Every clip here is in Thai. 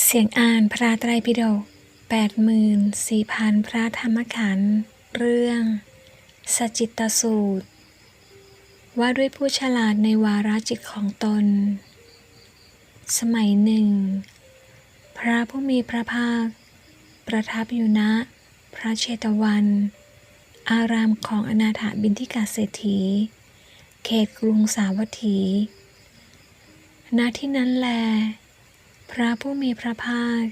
เสียงอ่านพระไตรปิฎกแปดหมื่นสี่พันพระธรรมขันธ์ เรื่อง สจิตตสูตร ว่าด้วยผู้ฉลาดในวาระจิตของตน สมัยหนึ่ง พระผู้มีพระภาค ประทับอยู่ณพระเชตวัน อารามของอนาถบินทิกาเศรษฐี เขตกรุงสาวัตถี ณที่นั้นแล พระผู้มีพระภาค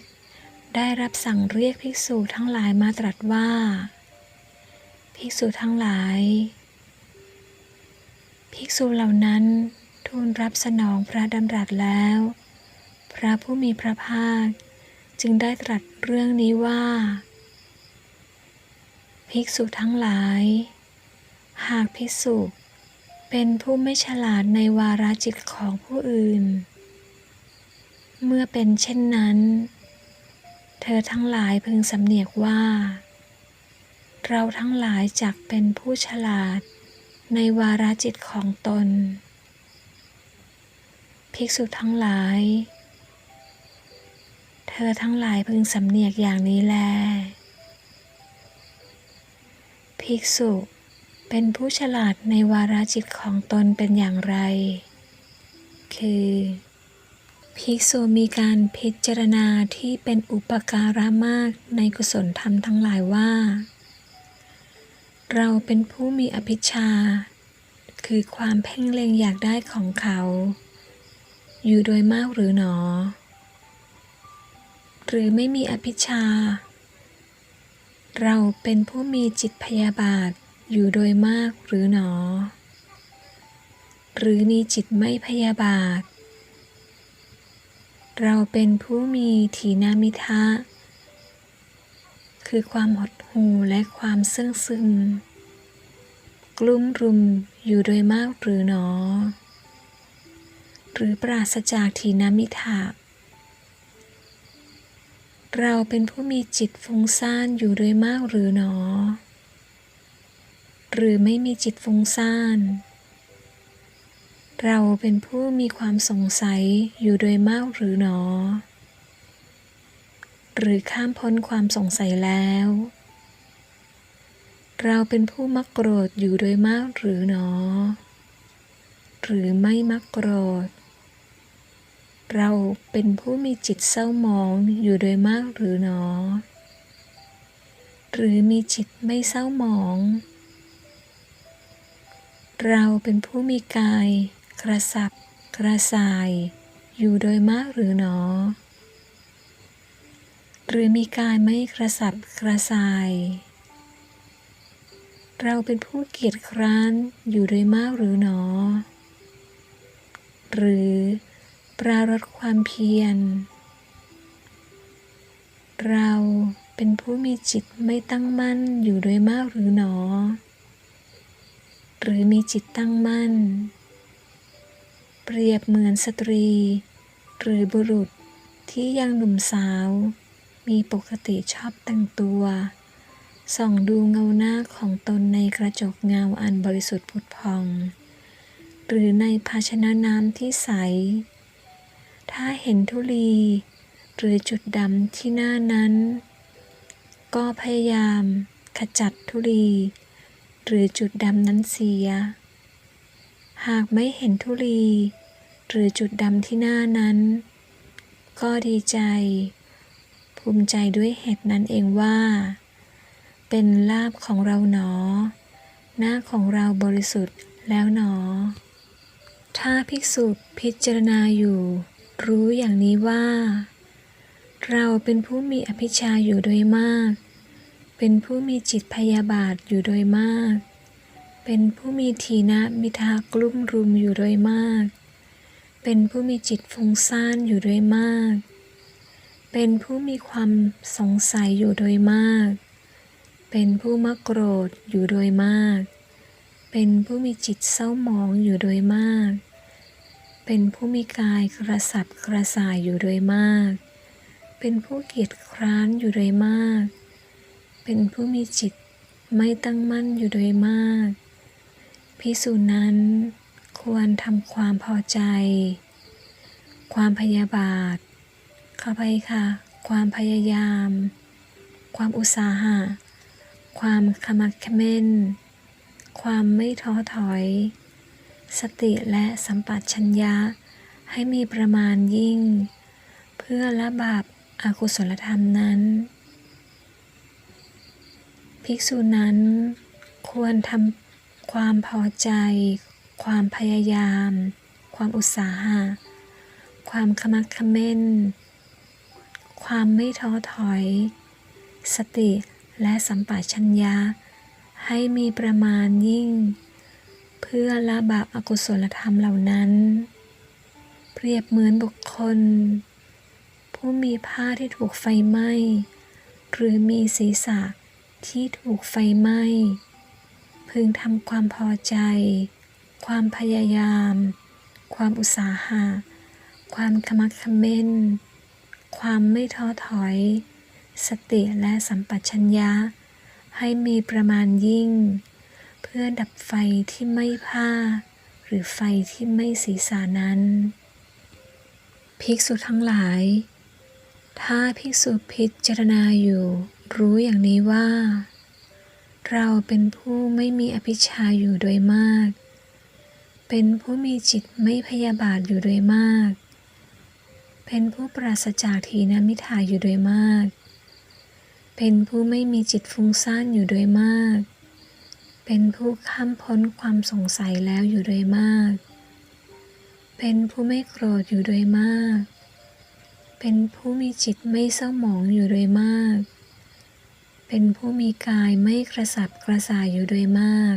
ได้รับสั่งเรียกภิกษุทั้งหลายมาตรัสว่า ภิกษุทั้งหลาย ภิกษุเหล่านั้นทูลรับสนองพระดำรัสแล้ว พระผู้มีพระภาค จึงได้ตรัสเรื่องนี้ว่า ภิกษุทั้งหลาย หากภิกษุเป็นผู้ไม่ฉลาดในวาระจิตของผู้อื่น เมื่อเป็นเช่นนั้น เธอทั้งหลายพึงสำเนียกว่า เราทั้งหลายจักเป็นผู้ฉลาดในวาระจิตของตน ภิกษุทั้งหลาย เธอทั้งหลายพึงสำเนียกอย่างนี้แล ภิกษุเป็นผู้ฉลาดในวาระจิตของตนเป็นอย่างไร คือ ภิกษุมีการพิจารณาที่เป็นอุปการะมากในกุศลธรรมทั้งหลายว่า เราเป็นผู้มีอภิชา คือความเพ่งเล็งอยากได้ของเขา อยู่โดยมากหรือหนอ หรือไม่มีอภิชา เราเป็นผู้มีจิตพยาบาทอยู่โดยมากหรือหนอ หรือมีจิตไม่พยาบาท เราเป็นผู้มีถีนามิทะ คือความหดหู่และความเสื่องซึม กลุ้มรุมอยู่โดยมากหรือหนอ หรือปราศจากถีนามิทะเราเป็นผู้มีจิตฟุ้งซ่านอยู่โดยมากหรือหนอ หรือไม่มีจิตฟุ้งซ่าน เราเป็นผู้มีความสงสัยอยู่โดยมากหรือหนอ หรือข้ามพ้นความสงสัยแล้ว เราเป็นผู้มักโกรธอยู่โดยมากหรือหนอ หรือไม่มักโกรธ เราเป็นผู้มีจิตเศร้าหมองอยู่โดยมากหรือหนอ หรือมีจิตไม่เศร้าหมองเราเป็นผู้มีกาย กระสับกระส่าย อยู่โดยมากหรือหนอ หรือมีกายไม่กระสับกระส่าย เราเป็นผู้เกียจคร้านอยู่โดยมากหรือหนอ หรือปรารถความเพียร เราเป็นผู้มีจิตไม่ตั้งมั่นอยู่โดยมากหรือหนอ หรือมีจิตตั้งมั่น เปรียบเหมือนสตรี หรือบุรุษที่ยังหนุ่มสาว มีปกติชอบแต่งตัว ส่องดูเงาหน้าของตนในกระจกเงาอันบริสุทธิ์ผุดพอง หรือในภาชนะน้ำที่ใส ถ้าเห็นธุลี หรือจุดดำที่หน้านั้น ก็พยายามขจัดธุลี หรือจุดดำนั้นเสีย หากไม่เห็นธุลี หรือจุดดำที่หน้านั้น ก็ดีใจ ภูมิใจด้วยเหตุนั้นเองว่า เป็นลาบของเราหนอ หน้าของเราบริสุทธิ์แล้วหนอ ถ้าภิกษุพิจารณาอยู่ รู้อย่างนี้ว่า เราเป็นผู้มีอภิชาอยู่โดยมาก เป็นผู้มีจิตพยาบาทอยู่โดยมากเป็นผู้มีทีนะมิทากลุ่มรุมอยู่โดยมาก เป็นผู้มีจิตฟุ้งซ่านอยู่โดยมาก เป็นผู้มีความสงสัยอยู่โดยมาก เป็นผู้มักโกรธอยู่โดยมาก เป็นผู้มีจิตเศร้าหมองอยู่โดยมาก เป็นผู้มีกายกระสับกระส่ายอยู่โดยมาก เป็นผู้เกียจคร้านอยู่โดยมาก เป็นผู้มีจิตไม่ตั้งมั่นอยู่โดยมาก พิสูจนั้น ควรทำความพอใจ ความพยาบาทขอไปค่ะ ความพยายาม ความอุตสาหะ ความขมักเขม้น ความไม่ท้อถอย สติและสัมปชัญญะให้มีประมาณยิ่ง เพื่อละบาปอากุศลธรรมนั้น ภิกษุนั้นควรทำความพอใจ ความพยายาม ความอุตสาหะ ความขมักขม้น ความไม่ท้อถอย สติและสัมปชัญญะให้มีประมาณยิ่ง เพื่อละบาปอากุศลธรรมเหล่านั้น เปรียบเหมือนบุคคล ผู้มีผ้าที่ถูกไฟไหม้ หรือมีศีรษะที่ถูกไฟไหม้ พึงทำความพอใจ ความพยายาม ความอุตสาหะ ความขมักขม้น ความไม่ท้อถอย สติและสัมปชัญญะ ให้มีประมาณยิ่ง เพื่อดับไฟที่ไม่ผ้า หรือไฟที่ไม่ศีรษะนั้น ภิกษุทั้งหลาย ถ้าภิกษุพิจารณาอยู่ รู้อย่างนี้ว่า เราเป็นผู้ไม่มีอภิชาอยู่โดยมาก เป็นผู้มีจิตไม่พยาบาทอยู่โดยมาก เป็นผู้ปราศจากทีนมิทาอยู่โดยมาก เป็นผู้ไม่มีจิตฟุ้งซ่านอยู่โดยมาก เป็นผู้ข้ามพ้นความสงสัยแล้วอยู่โดยมาก เป็นผู้ไม่โกรธอยู่โดยมาก เป็นผู้มีจิตไม่เศร้าหมองอยู่โดยมาก เป็นผู้มีกายไม่กระสับกระส่ายอยู่โดยมาก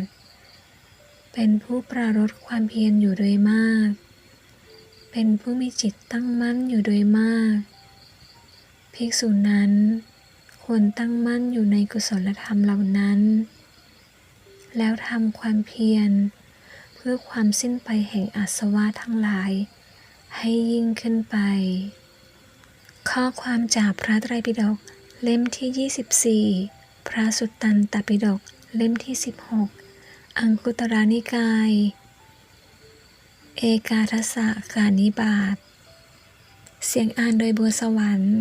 เป็นผู้ปรารถความเพียรอยู่โดยมาก เป็นผู้มีจิตตั้งมั่นอยู่โดยมาก ภิกษุนั้น ควรตั้งมั่นอยู่ในกุศลธรรมเหล่านั้น แล้วทำความเพียร เพื่อความสิ้นไปแห่งอาสวะทั้งหลาย ให้ยิ่งขึ้นไป ข้อความจากพระไตรปิฎกเล่มที่ 24 พระสุตตันตปิฎกเล่มที่ 16 อังคุตรานิกาย เอกาทศกานิบาต เสียงอ่านโดยบัวสวรรค์